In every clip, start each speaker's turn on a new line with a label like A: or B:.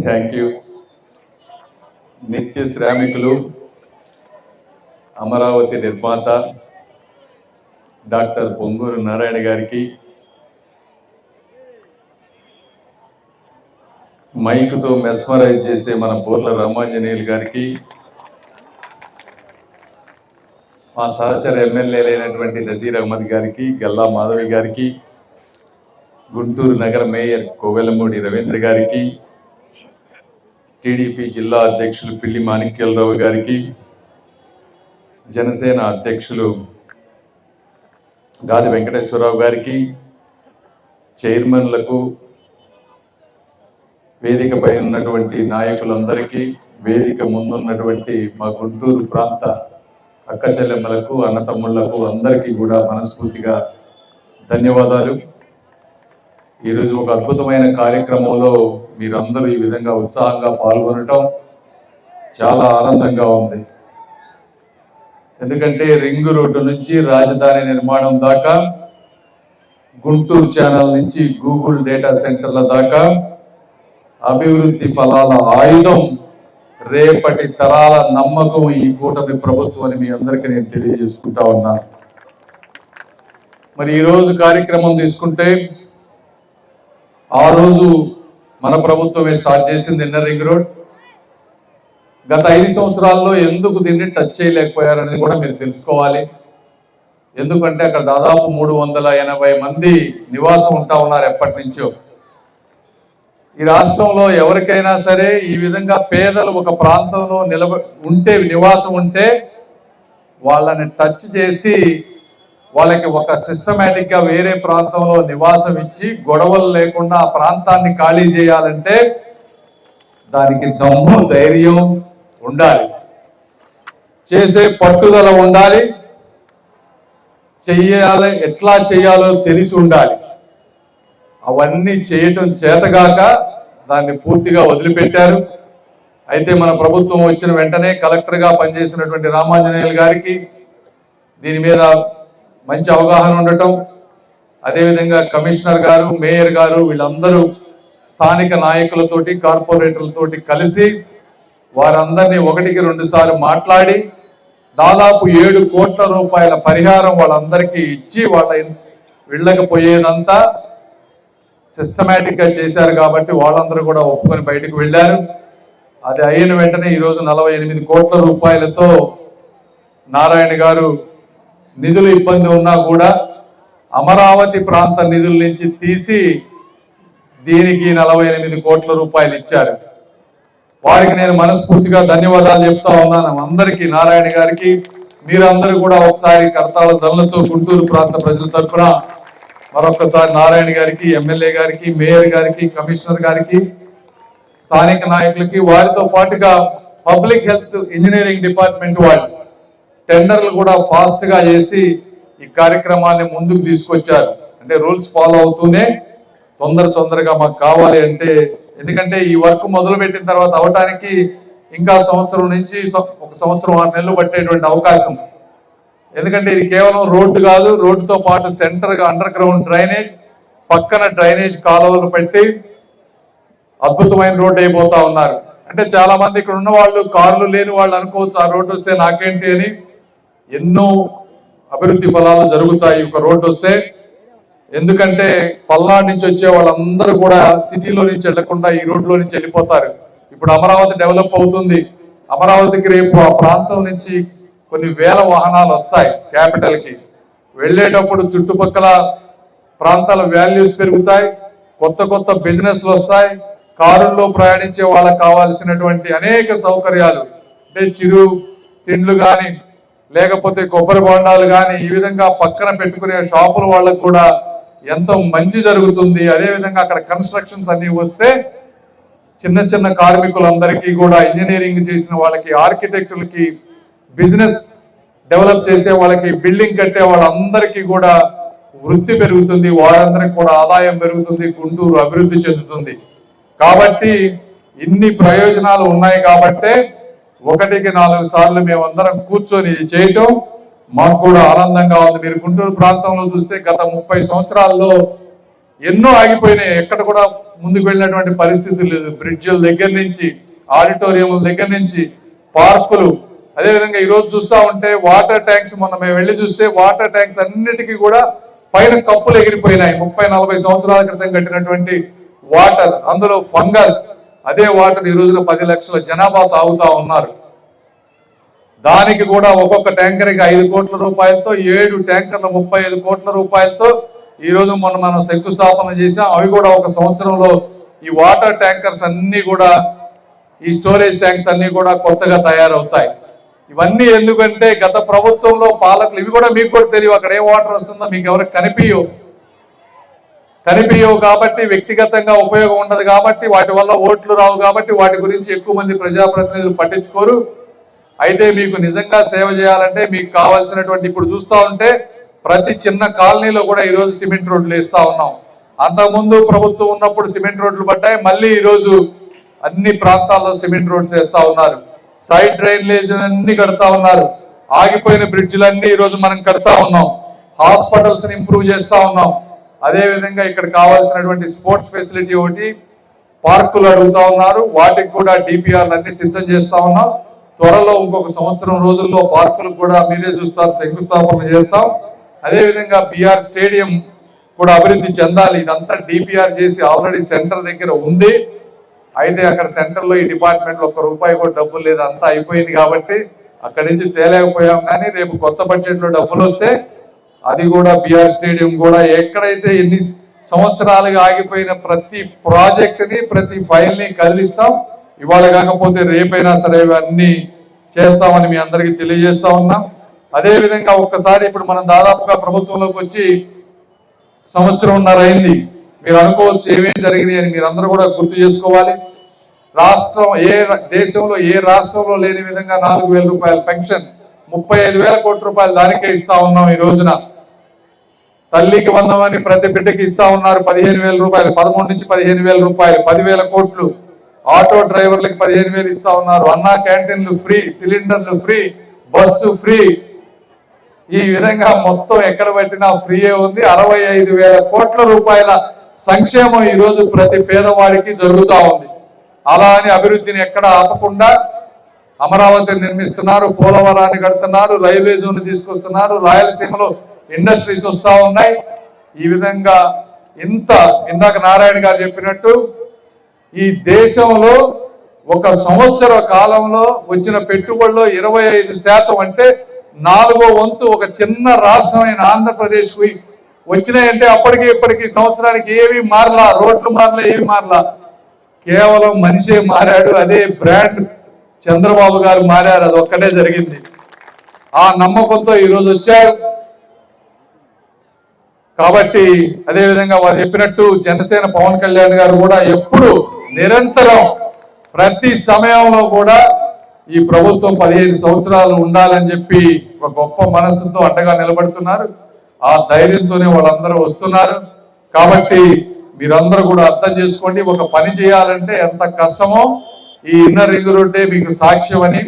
A: Thank you నిత్య శ్రామికులు అమరావతి నిర్మాత డాక్టర్ పొంగూరు నారాయణ గారికి మైకుతో మెస్మరైజ్ చేసే మన బోర్ల రామాంజనేయులు గారికి మా సహచర ఎమ్మెల్యేలైనటువంటి నజీర్ అహ్మద్ గారికి గల్లా మాధవి గారికి గుంటూరు నగర మేయర్ కోవెలమూడి రవీంద్ర గారికి టీడీపీ జిల్లా అధ్యక్షులు పిల్లి మాణిక్యాలరావు గారికి జనసేన అధ్యక్షులు గాది వెంకటేశ్వరరావు గారికి చైర్మన్లకు వేదికపై ఉన్నటువంటి నాయకులందరికీ వేదిక ముందున్నటువంటి మా గుంటూరు ప్రాంత అక్క చెల్లెమ్మలకు అన్నతమ్ముళ్ళకు అందరికీ కూడా మనస్ఫూర్తిగా ధన్యవాదాలు. ఈరోజు ఒక అద్భుతమైన కార్యక్రమంలో మీరందరూ ఈ విధంగా ఉత్సాహంగా పాల్గొనటం చాలా ఆనందంగా ఉంది. ఎందుకంటే రింగ్ రోడ్డు నుంచి రాజధాని నిర్మాణం దాకా గుంటూరు ఛానల్ నుంచి గూగుల్ డేటా సెంటర్ల దాకా అభివృద్ధి ఫలాల ఆయుధం రేపటి తరాల నమ్మకం ఈ కూటమి ప్రభుత్వం అని మీ అందరికీ నేను తెలియజేసుకుంటా ఉన్నాను. మరి ఈరోజు కార్యక్రమం తీసుకుంటే ఆ రోజు మన ప్రభుత్వమే స్టార్ట్ చేసింది ఇన్నర్ రింగ్ రోడ్. గత ఐదు సంవత్సరాల్లో ఎందుకు దీన్ని టచ్ చేయలేకపోయారనేది కూడా మీరు తెలుసుకోవాలి. ఎందుకంటే అక్కడ దాదాపు మూడు వందల ఎనభై మంది నివాసం ఉంటా ఉన్నారు ఎప్పటి నుంచో. ఈ రాష్ట్రంలో ఎవరికైనా సరే ఈ విధంగా పేదలు ఒక ప్రాంతంలో నిలబ ఉంటే నివాసం ఉంటే వాళ్ళని టచ్ చేసి వాళ్ళకి ఒక సిస్టమేటిక్గా వేరే ప్రాంతంలో నివాసం ఇచ్చి గొడవలు లేకుండా ఆ ప్రాంతాన్ని ఖాళీ చేయాలంటే దానికి దమ్ము ధైర్యం ఉండాలి. చేసే పట్టుదల ఉండాలి. చెయ్యాలి ఎట్లా చేయాలో తెలిసి ఉండాలి. అవన్నీ చేయటం చేతగాక దాన్ని పూర్తిగా వదిలిపెట్టారు. అయితే మన ప్రభుత్వం వచ్చిన వెంటనే కలెక్టర్గా పనిచేసినటువంటి రామాంజనేయులు గారికి దీని మీద మంచి అవగాహన ఉండటం. అదేవిధంగా కమిషనర్ గారు మేయర్ గారు వీళ్ళందరూ స్థానిక నాయకులతోటి కార్పొరేటర్లతోటి కలిసి వారందరినీ ఒకటికి రెండుసార్లు మాట్లాడి దాదాపు ఏడు కోట్ల రూపాయల పరిహారం వాళ్ళందరికీ ఇచ్చి వాళ్ళ వెళ్ళకపోయేదంతా సిస్టమేటిక్గా చేశారు కాబట్టి వాళ్ళందరూ కూడా ఒప్పుకొని బయటకు వెళ్ళారు. అది అయిన వెంటనే ఈరోజు నలభై ఎనిమిది కోట్ల రూపాయలతో నారాయణ గారు నిధులు ఇబ్బంది ఉన్నా కూడా అమరావతి ప్రాంత నిధుల నుంచి తీసి దీనికి నలభై ఎనిమిది కోట్ల రూపాయలు ఇచ్చారు. వారికి నేను మనస్ఫూర్తిగా ధన్యవాదాలు చెప్తా ఉన్నాను. అందరికీ నారాయణ గారికి మీరందరూ కూడా ఒకసారి కర్తాల ధనలతో గుంటూరు ప్రాంత ప్రజల తరఫున మరొకసారి నారాయణ గారికి ఎమ్మెల్యే గారికి మేయర్ గారికి కమిషనర్ గారికి స్థానిక నాయకులకి వారితో పాటుగా పబ్లిక్ హెల్త్ ఇంజనీరింగ్ డిపార్ట్మెంట్ వాళ్ళు టెండర్లు కూడా ఫాస్ట్గా చేసి ఈ కార్యక్రమాన్ని ముందుకు తీసుకొచ్చారు. అంటే రూల్స్ ఫాలో అవుతూనే తొందర తొందరగా మాకు కావాలి అంటే ఎందుకంటే ఈ వర్క్ మొదలు పెట్టిన తర్వాత అవటానికి ఇంకా సంవత్సరం నుంచి ఒక సంవత్సరం ఆరు నెలలు పట్టేటువంటి అవకాశం. ఎందుకంటే ఇది కేవలం రోడ్డు కాదు రోడ్డుతో పాటు సెంటర్గా అండర్ గ్రౌండ్ డ్రైనేజ్ పక్కన డ్రైనేజ్ కాలువలు పెట్టి అద్భుతమైన రోడ్డు అయిపోతా ఉన్నారు. అంటే చాలా మంది ఇక్కడ ఉన్న వాళ్ళు కార్లు లేని వాళ్ళు అనుకోవచ్చు ఆ రోడ్డు వస్తే నాకేంటి అని. ఎన్నో అభివృద్ధి ఫలాలు జరుగుతాయి ఒక రోడ్డు వస్తే. ఎందుకంటే పల్నాడు నుంచి వచ్చే వాళ్ళందరూ కూడా సిటీలో నుంచి వెళ్ళకుండా ఈ రోడ్లో నుంచి వెళ్ళిపోతారు. ఇప్పుడు అమరావతి డెవలప్ అవుతుంది. అమరావతికి రేపు ఆ ప్రాంతం నుంచి కొన్ని వేల వాహనాలు వస్తాయి క్యాపిటల్కి. వెళ్ళేటప్పుడు చుట్టుపక్కల ప్రాంతాల వాల్యూస్ పెరుగుతాయి. కొత్త కొత్త బిజినెస్లు వస్తాయి. కారుల్లో ప్రయాణించే వాళ్ళకి కావాల్సినటువంటి అనేక సౌకర్యాలు. అంటే చిరు తిండ్లు కానీ లేకపోతే కొబ్బరి బొండాలు కానీ ఈ విధంగా పక్కన పెట్టుకునే షాపుల వాళ్ళకు కూడా ఎంతో మంచి జరుగుతుంది. అదేవిధంగా అక్కడ కన్స్ట్రక్షన్స్ అన్నీ వస్తే చిన్న చిన్న కార్మికులందరికీ కూడా ఇంజనీరింగ్ చేసిన వాళ్ళకి ఆర్కిటెక్టులకి బిజినెస్ డెవలప్ చేసే వాళ్ళకి బిల్డింగ్ కట్టే వాళ్ళందరికీ కూడా వృత్తి పెరుగుతుంది. వారందరికి కూడా ఆదాయం పెరుగుతుంది. గుంటూరు అభివృద్ధి చెందుతుంది. కాబట్టి ఇన్ని ప్రయోజనాలు ఉన్నాయి కాబట్టే ఒకటికి నాలుగు సార్లు మేమందరం కూర్చొని ఇది చేయటం మాకు కూడా ఆనందంగా ఉంది. మీరు గుంటూరు ప్రాంతంలో చూస్తే గత ముప్పై సంవత్సరాల్లో ఎన్నో ఆగిపోయినాయి. ఎక్కడ కూడా ముందుకు వెళ్ళినటువంటి పరిస్థితి లేదు. బ్రిడ్జిల దగ్గర నుంచి ఆడిటోరియం దగ్గర నుంచి పార్కులు. అదేవిధంగా ఈరోజు చూస్తా ఉంటే వాటర్ ట్యాంక్స్ మొన్న మేము వెళ్ళి చూస్తే వాటర్ ట్యాంక్స్ అన్నిటికీ కూడా పైన కప్పులు ఎగిరిపోయినాయి. ముప్పై నలభై సంవత్సరాల క్రితం కట్టినటువంటి వాటర్ అందులో ఫంగస్ అదే వాటర్ ఈ రోజున పది లక్షల జనాభా తాగుతా ఉన్నారు. దానికి కూడా ఒక్కొక్క ట్యాంకర్కి ఐదు కోట్ల రూపాయలతో ఏడు ట్యాంకర్లు ముప్పై ఐదు కోట్ల రూపాయలతో ఈ రోజు మొన్న మనం శంకుస్థాపన చేసాం అవి కూడా ఒక సంవత్సరంలో ఈ వాటర్ ట్యాంకర్స్ అన్నీ కూడా ఈ స్టోరేజ్ ట్యాంక్స్ అన్నీ కూడా కొత్తగా తయారవుతాయి. ఇవన్నీ ఎందుకంటే గత ప్రభుత్వంలో పాలకులు ఇవి కూడా మీకు కూడా తెలియవు. అక్కడ ఏ వాటర్ వస్తుందో మీకు ఎవరికి కనిపించవు. కనిపించవు కాబట్టి వ్యక్తిగతంగా ఉపయోగం ఉండదు కాబట్టి వాటి వల్ల ఓట్లు రావు కాబట్టి వాటి గురించి ఎక్కువ మంది ప్రజాప్రతినిధులు పట్టించుకోరు. అయితే మీకు నిజంగా సేవ చేయాలంటే మీకు కావాల్సినటువంటి ఇప్పుడు చూస్తూ ఉంటే ప్రతి చిన్న కాలనీలో కూడా ఈరోజు సిమెంట్ రోడ్లు వేస్తూ ఉన్నాం. అంతకుముందు ప్రభుత్వం ఉన్నప్పుడు సిమెంట్ రోడ్లు పడ్డాయి మళ్ళీ ఈరోజు అన్ని ప్రాంతాల్లో సిమెంట్ రోడ్స్ వేస్తూ ఉన్నారు. సైడ్ డ్రైనేజ్ అన్ని కడతా ఉన్నారు. ఆగిపోయిన బ్రిడ్జ్లన్నీ ఈరోజు మనం కడతా ఉన్నాం. హాస్పిటల్స్ని ఇంప్రూవ్ చేస్తూ ఉన్నాం. అదే విధంగా ఇక్కడ కావాల్సినటువంటి స్పోర్ట్స్ ఫెసిలిటీ ఒకటి పార్కులు అడుగుతా ఉన్నారు. వాటికి కూడా డిపిఆర్లు అన్ని సిద్ధం చేస్తా ఉన్నాం. త్వరలో ఇంకొక సంవత్సరం రోజుల్లో పార్కులు కూడా మీరే చూస్తారు శంకుస్థాపన చేస్తాం. అదే విధంగా స్టేడియం కూడా అభివృద్ధి చెందాలి. ఇదంతా డిపిఆర్ చేసి ఆల్రెడీ సెంటర్ దగ్గర ఉంది. అయితే అక్కడ సెంటర్లో ఈ డిపార్ట్మెంట్లో ఒక్క రూపాయి కూడా డబ్బులు లేదు. అంతా అయిపోయింది కాబట్టి అక్కడి నుంచి తేలేకపోయాం కానీ రేపు కొత్త బడ్జెట్లో డబ్బులు వస్తే అది కూడా బిఆర్ స్టేడియం కూడా ఎక్కడైతే ఎన్ని సంవత్సరాలుగా ఆగిపోయిన ప్రతి ప్రాజెక్ట్ని ప్రతి ఫైల్ని కదిలిస్తాం. ఇవాళ కాకపోతే రేపైనా సరే ఇవన్నీ చేస్తామని మీ అందరికీ తెలియజేస్తా ఉన్నాం. అదే విధంగా ఒక్కసారి ఇప్పుడు మనం దాదాపుగా ప్రభుత్వంలోకి వచ్చి సంవత్సరంన్నర అయింది. మీరు అనుకోవచ్చు ఏమేం జరిగినాయి అని మీరు అందరూ కూడా గుర్తు చేసుకోవాలి. రాష్ట్రం ఏ దేశంలో ఏ రాష్ట్రంలో లేని విధంగా నాలుగు వేల రూపాయల పెన్షన్ ముప్పై ఐదు వేల కోట్ల రూపాయలు దానికే ఇస్తా ఉన్నాం ఈ రోజున. తల్లికి వందమని ప్రతి బిడ్డకి ఇస్తా ఉన్నారు పదిహేను వేల రూపాయలు పదమూడు నుంచి పదిహేను వేల రూపాయలు పదివేల కోట్లు. ఆటో డ్రైవర్లకు పదిహేను వేలు ఇస్తా ఉన్నారు. అన్నా క్యాంటీన్లు ఫ్రీ సిలిండర్లు ఫ్రీ బస్సు ఫ్రీ. ఈ విధంగా మొత్తం ఎక్కడ పెట్టినా ఫ్రీయే ఉంది. అరవై ఐదు వేల కోట్ల రూపాయల సంక్షేమం ఈరోజు ప్రతి పేదవాడికి జరుగుతూ ఉంది. అలా అని అభివృద్ధిని ఎక్కడ ఆపకుండా అమరావతిని నిర్మిస్తున్నారు పోలవరాన్ని కడుతున్నారు రైల్వే జోన్ తీసుకొస్తున్నారు రాయలసీమలో ఇండస్ట్రీస్ వస్తూ ఉన్నాయి. ఈ విధంగా ఇంత ఇందాక నారాయణ గారు చెప్పినట్టు ఈ దేశంలో ఒక సంవత్సర కాలంలో వచ్చిన పెట్టుబడిలో ఇరవై ఐదు శాతం అంటే నాలుగో వంతు ఒక చిన్న రాష్ట్రమైన ఆంధ్రప్రదేశ్కి వచ్చినాయంటే అప్పటికి ఇప్పటికి సంవత్సరానికి ఏవి మారలా రోడ్లు మారలా ఏవి మారలా. కేవలం మనిషే మారాడు అదే బ్రాండ్. చంద్రబాబు గారు మారారు. అది ఒక్కటే జరిగింది. ఆ నమ్మకంతో ఈరోజు వచ్చారు. కాబట్టి అదేవిధంగా వారు చెప్పినట్టు జనసేన పవన్ కళ్యాణ్ గారు కూడా ఎప్పుడు నిరంతరం ప్రతి సమయంలో కూడా ఈ ప్రభుత్వం పదిహేను సంవత్సరాలు ఉండాలని చెప్పి ఒక గొప్ప మనస్సుతో అండగా నిలబడుతున్నారు. ఆ ధైర్యంతోనే వాళ్ళందరూ వస్తున్నారు. కాబట్టి మీరందరూ కూడా అర్థం చేసుకోండి. ఒక పని చేయాలంటే ఎంత కష్టమో ఈ ఇన్నర్ రింగ్ రోడ్డే మీకు సాక్ష్యం అని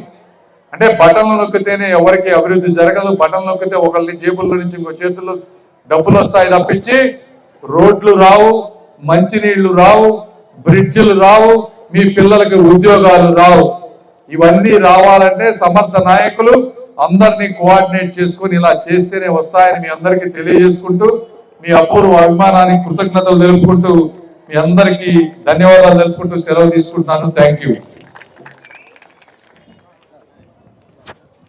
A: అంటే బటన్లు నొక్కితేనే ఎవరికి అభివృద్ధి జరగదు. బటన్ నొక్కితే ఒకళ్ళని జేబుల్లో నుంచి ఇంకో చేతుల్లో డబ్బులు వస్తాయి తప్పించి రోడ్లు రావు మంచినీళ్ళు రావు బ్రిడ్జిలు రావు మీ పిల్లలకి ఉద్యోగాలు రావు. ఇవన్నీ రావాలంటే సమర్థ నాయకులు అందరినీ కోఆర్డినేట్ చేసుకొని ఇలా చేస్తేనే వస్తాయని మీ అందరికీ తెలియజేసుకుంటూ మీ అపూర్వ అభిమానానికి కృతజ్ఞతలు తెలుపుకుంటూ మీ అందరికీ ధన్యవాదాలు తెలుపుకుంటూ సెలవు తీసుకుంటున్నాను. Thank you